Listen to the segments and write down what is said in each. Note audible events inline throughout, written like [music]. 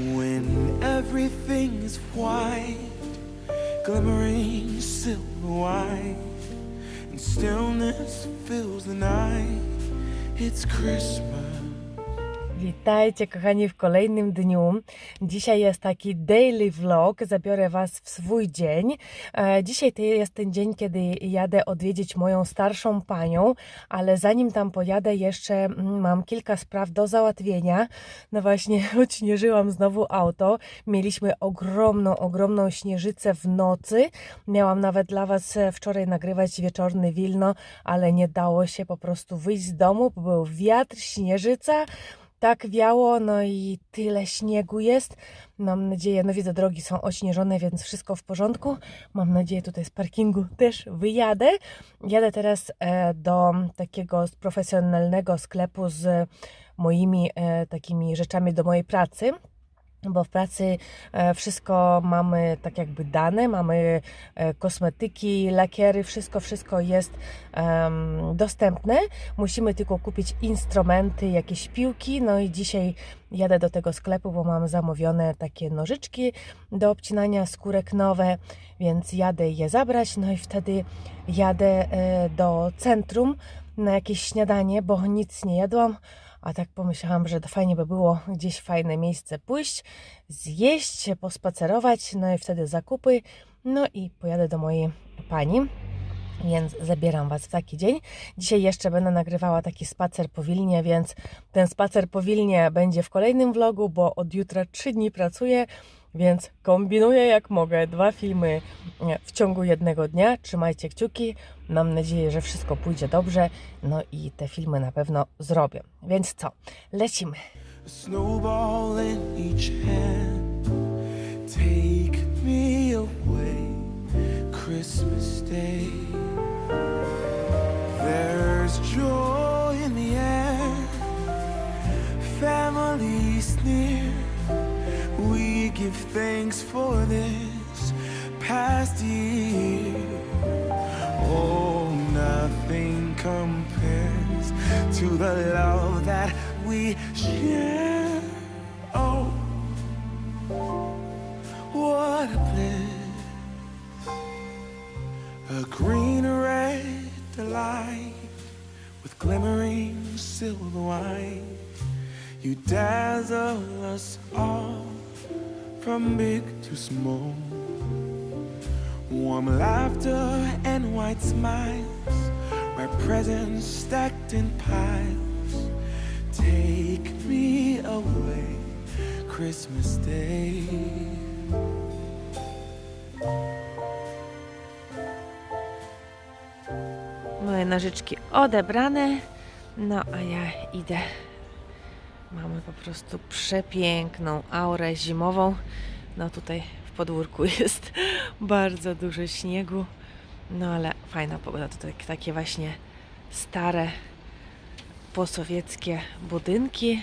when everything is white, glimmering silver white, and stillness fills the night. It's Christmas. Witajcie kochani w kolejnym dniu. Dzisiaj jest taki daily vlog, zabiorę Was w swój dzień. E, Dzisiaj to jest ten dzień, kiedy jadę odwiedzić moją starszą panią, ale zanim tam pojadę jeszcze mm, mam kilka spraw do załatwienia. No właśnie [laughs] odśnieżyłam znowu auto. Mieliśmy ogromną, ogromną śnieżycę w nocy. Miałam nawet dla Was e, wczoraj nagrywać wieczorny Wilno, ale nie dało się po prostu wyjść z domu, bo był wiatr, śnieżyca tak wiało, no i tyle śniegu jest. Mam nadzieję, no widzę, drogi są ośnieżone, więc wszystko w porządku. Mam nadzieję, tutaj z parkingu też wyjadę. Jadę teraz e, do takiego profesjonalnego sklepu z moimi e, takimi rzeczami do mojej pracy bo w pracy e, wszystko mamy tak jakby dane, mamy e, kosmetyki, lakiery, wszystko, wszystko jest dostępne. Musimy tylko kupić instrumenty, jakieś piłki. No i dzisiaj jadę do tego sklepu, bo mam zamówione takie nożyczki do obcinania skórek nowe, więc jadę je zabrać. No i wtedy jadę e, do centrum na jakieś śniadanie, bo nic nie jadłam. A tak pomyślałam, że fajnie by było gdzieś fajne miejsce pójść, zjeść, pospacerować, no i wtedy zakupy. No i pojadę do mojej pani. Więc zabieram Was w taki dzień. Dzisiaj jeszcze będę nagrywała taki spacer po Wilnie, więc ten spacer po Wilnie będzie w kolejnym vlogu, bo od jutra trzy dni pracuję, więc kombinuję jak mogę. Dwa filmy e, w ciągu jednego dnia. Trzymajcie kciuki. Mam nadzieję, że wszystko pójdzie dobrze. No i te filmy na pewno zrobię. Więc co? Lecimy. Near. Give thanks for this past year. Oh, nothing compares to the love that we share. Oh, what a bliss! A green red delight with glimmering silver white. You dazzle us all from big to small. Warm laughter and white smiles, red presents stacked in piles. Take me away, Christmas Day. Moje nożyczki odebrane. No a ja idę. Mamy po prostu przepiękną aurę zimową. No tutaj w podwórku [laughs] jest bardzo dużo śniegu. No ale fajna pogoda. Tutaj takie właśnie stare posowieckie budynki,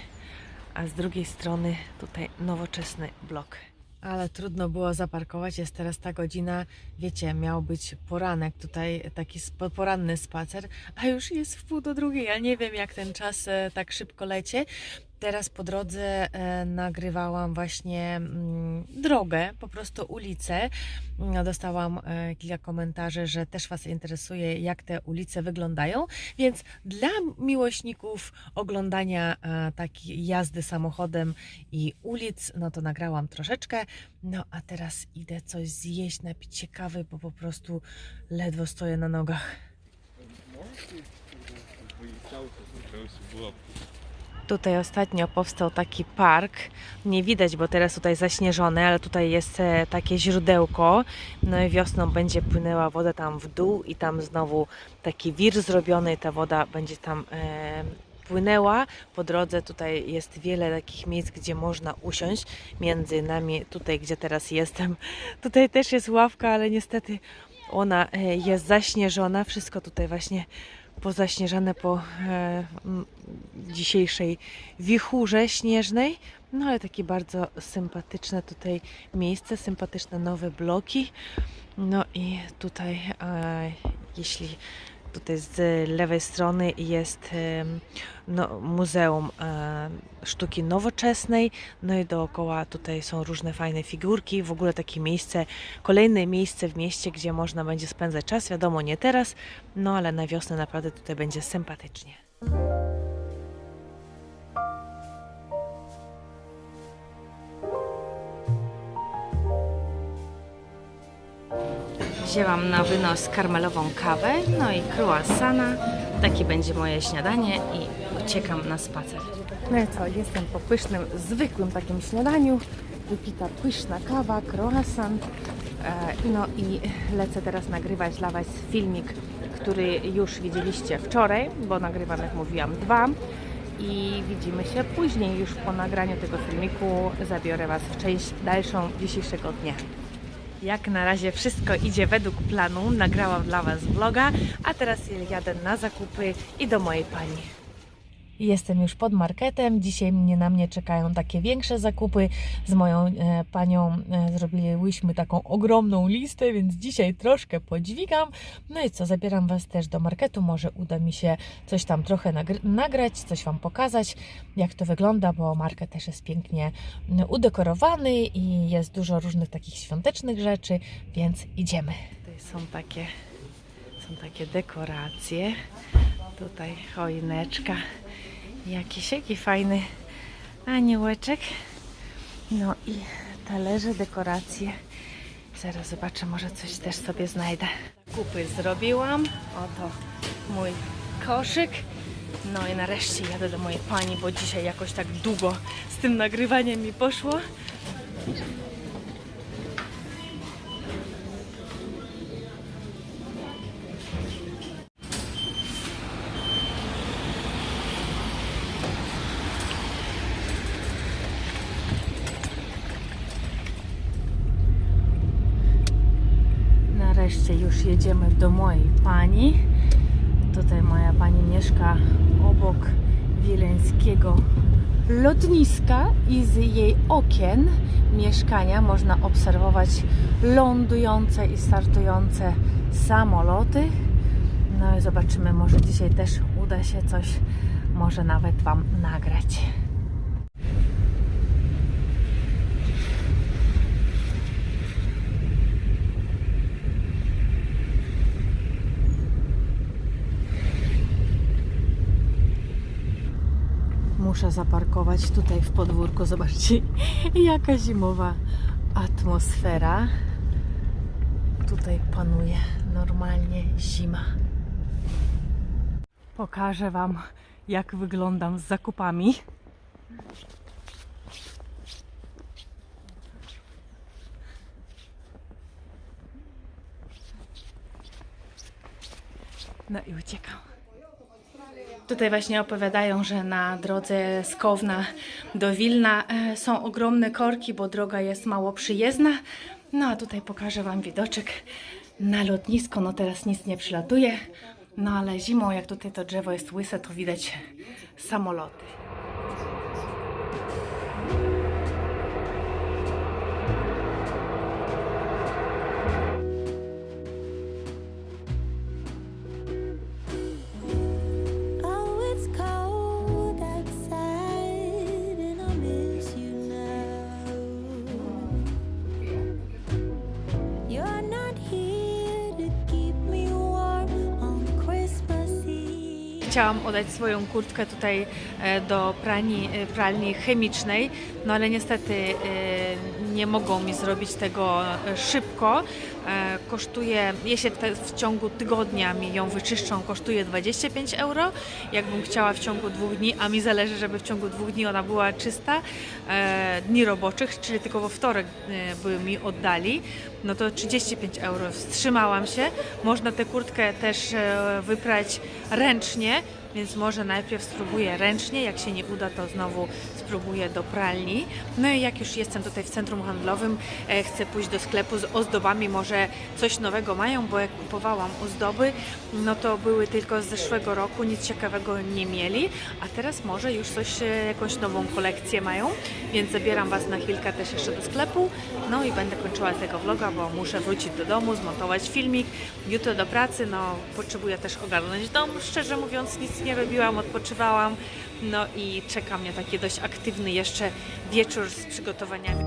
a z drugiej strony tutaj nowoczesny blok. Ale trudno było zaparkować, jest teraz ta godzina, wiecie, miał być poranek, tutaj taki poranny spacer, a już jest w pół do drugiej, ja nie wiem jak ten czas e, tak szybko leci. Teraz po drodze e, nagrywałam właśnie mm, drogę, po prostu ulicę. No, Dostałam e, kilka komentarzy, że też Was interesuje, jak te ulice wyglądają, więc dla miłośników oglądania e, takiej jazdy samochodem i ulic, no to nagrałam troszeczkę. No a teraz idę coś zjeść, napić się kawy, bo po prostu ledwo stoję na nogach. Tutaj ostatnio powstał taki park. Nie widać, bo teraz tutaj zaśnieżone, ale tutaj jest e, takie źródełko. No i wiosną będzie płynęła woda tam w dół i tam znowu taki wir zrobiony ta woda będzie tam e, płynęła. Po drodze tutaj jest wiele takich miejsc, gdzie można usiąść. Między nami, tutaj gdzie teraz jestem, [laughs] tutaj też jest ławka, ale niestety ona e, jest zaśnieżona. Wszystko tutaj właśnie pozaśnieżane po e, dzisiejszej wichurze śnieżnej. No ale takie bardzo sympatyczne tutaj miejsce, sympatyczne nowe bloki. No i tutaj, e, jeśli Tutaj z lewej strony jest no, Muzeum e, Sztuki Nowoczesnej, no i dookoła tutaj są różne fajne figurki, w ogóle takie miejsce, kolejne miejsce w mieście, gdzie można będzie spędzać czas, wiadomo nie teraz, no ale na wiosnę naprawdę tutaj będzie sympatycznie. Wzięłam na wynos karmelową kawę, no i croissana. Takie będzie moje śniadanie i uciekam na spacer. No i co, jestem po pysznym, zwykłym takim śniadaniu. Wypita pyszna kawa, croissant. E, no i lecę teraz nagrywać dla Was filmik, który już widzieliście wczoraj, bo nagrywam, jak mówiłam, dwa. I widzimy się później, już po nagraniu tego filmiku zabiorę Was w część dalszą dzisiejszego dnia. Jak na razie wszystko idzie według planu. Nagrałam dla Was vloga, a teraz jadę na zakupy i do mojej pani. Jestem już pod marketem. Dzisiaj mnie na mnie czekają takie większe zakupy. Z moją e, panią e, zrobiliśmy taką ogromną listę, więc dzisiaj troszkę podźwigam. No i co, zabieram Was też do marketu. Może uda mi się coś tam trochę nagr- nagrać, coś Wam pokazać, jak to wygląda, bo market też jest pięknie m, udekorowany i jest dużo różnych takich świątecznych rzeczy, więc idziemy. Tutaj są takie, są takie dekoracje. Tutaj choineczka. Jakiś jaki fajny aniołeczek. No i talerze, dekoracje. Zaraz zobaczę, może coś też sobie znajdę. Kupy zrobiłam. Oto mój koszyk. No i nareszcie jadę do mojej pani, bo dzisiaj jakoś tak długo z tym nagrywaniem mi poszło. Już jedziemy do mojej pani. Tutaj moja pani mieszka obok wileńskiego lotniska i z jej okien mieszkania można obserwować lądujące i startujące samoloty. No i zobaczymy, może dzisiaj też uda się coś, może nawet Wam nagrać. Muszę zaparkować tutaj w podwórku. Zobaczcie, [laughs] jaka zimowa atmosfera. Tutaj panuje normalnie zima. Pokażę Wam, jak wyglądam z zakupami. No i uciekam. Tutaj właśnie opowiadają, że na drodze z Kowna do Wilna e, są ogromne korki, bo droga jest mało przyjezdna. No a tutaj pokażę Wam widoczek na lotnisko. No teraz nic nie przylatuje, no ale zimą, jak tutaj to drzewo jest łyse, to widać samoloty. Chciałam oddać swoją kurtkę tutaj e, do prani, e, pralni chemicznej, no ale niestety e, nie mogą mi zrobić tego e, szybko. E, Kosztuje, jeśli w ciągu tygodnia mi ją wyczyszczą, kosztuje 25 euro. Jakbym chciała w ciągu dwóch dni, a mi zależy, żeby w ciągu dwóch dni ona była czysta, e, dni roboczych, czyli tylko we wtorek by mi oddali, no to 35 euro. Wstrzymałam się. Można tę kurtkę też wyprać ręcznie, więc może najpierw spróbuję ręcznie, jak się nie uda, to znowu spróbuję do pralni. No i jak już jestem tutaj w centrum handlowym, e, chcę pójść do sklepu z ozdobami, może coś nowego mają, bo jak kupowałam ozdoby, no to były tylko z zeszłego roku, nic ciekawego nie mieli, a teraz może już coś, e, jakąś nową kolekcję mają, więc zabieram Was na chwilkę też jeszcze do sklepu, no i będę kończyła tego vloga, bo muszę wrócić do domu, zmontować filmik, jutro do pracy, no potrzebuję też ogarnąć dom, szczerze mówiąc nic nie robiłam, odpoczywałam, no i czeka mnie taki dość aktywny jeszcze wieczór z przygotowaniami.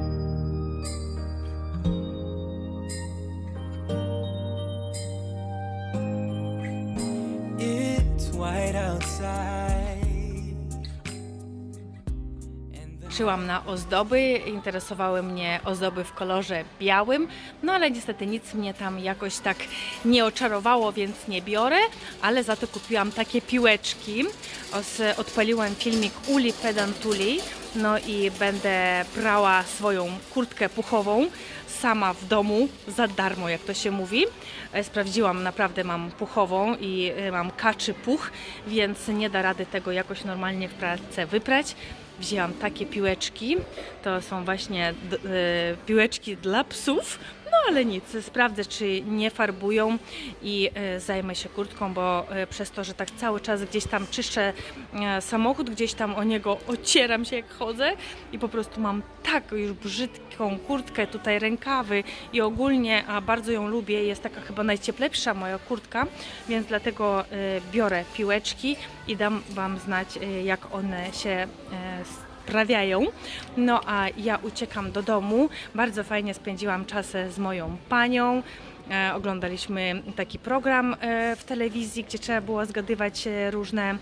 It's white outside. Szyłam na ozdoby, interesowały mnie ozdoby w kolorze białym, no ale niestety nic mnie tam jakoś tak nie oczarowało, więc nie biorę, ale za to kupiłam takie piłeczki. Odpaliłam filmik Uli Pedantuli, no i będę brała swoją kurtkę puchową sama w domu za darmo, jak to się mówi. E, Sprawdziłam, naprawdę mam puchową i e, mam kaczy puch, więc nie da rady tego jakoś normalnie w pralce wyprać wzięłam takie piłeczki. To są właśnie e, piłeczki dla psów. No ale nic, sprawdzę czy nie farbują i e, zajmę się kurtką, bo e, przez to, że tak cały czas gdzieś tam czyszczę e, samochód, gdzieś tam o niego ocieram się jak chodzę i po prostu mam tak już brzydką kurtkę, tutaj rękawy i ogólnie, a bardzo ją lubię, jest taka chyba najcieplejsza moja kurtka, więc dlatego biorę piłeczki i dam Wam znać, jak one się sprawiają. No a ja uciekam do domu. Bardzo fajnie spędziłam czas z moją panią. E, oglądaliśmy taki program e, w telewizji, gdzie trzeba było zgadywać e, różne,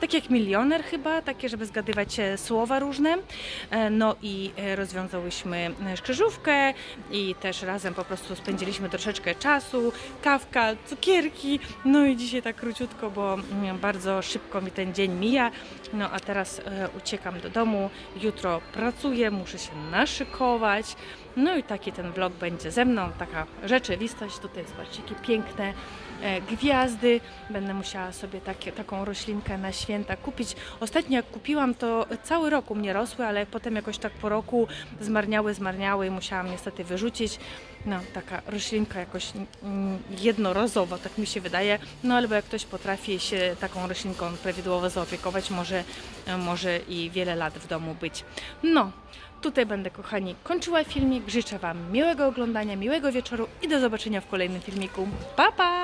tak jak milioner chyba, takie, żeby zgadywać słowa różne. No i rozwiązałyśmy szkrzyżówkę i też razem po prostu spędziliśmy troszeczkę czasu, kawka, cukierki. No i dzisiaj tak króciutko, bo mm, bardzo szybko mi ten dzień mija. No a teraz uciekam do domu, jutro pracuję, muszę się naszykować. No i taki ten vlog będzie ze mną, taka rzeczywistość. Tutaj zobaczcie, jakie piękne e, gwiazdy. Będę musiała sobie takie, taką roślinkę na święta kupić. Ostatnio jak kupiłam, to cały rok u mnie rosły, ale potem jakoś tak po roku zmarniały, zmarniały i musiałam niestety wyrzucić. No, taka roślinka jakoś mm, jednorazowa, tak mi się wydaje. No, albo jak ktoś potrafi się taką roślinką prawidłowo zaopiekować, może, może i wiele lat w domu być. No, tutaj będę, kochani, kończyła filmik. Życzę Wam miłego oglądania, miłego wieczoru i do zobaczenia w kolejnym filmiku. Pa, pa!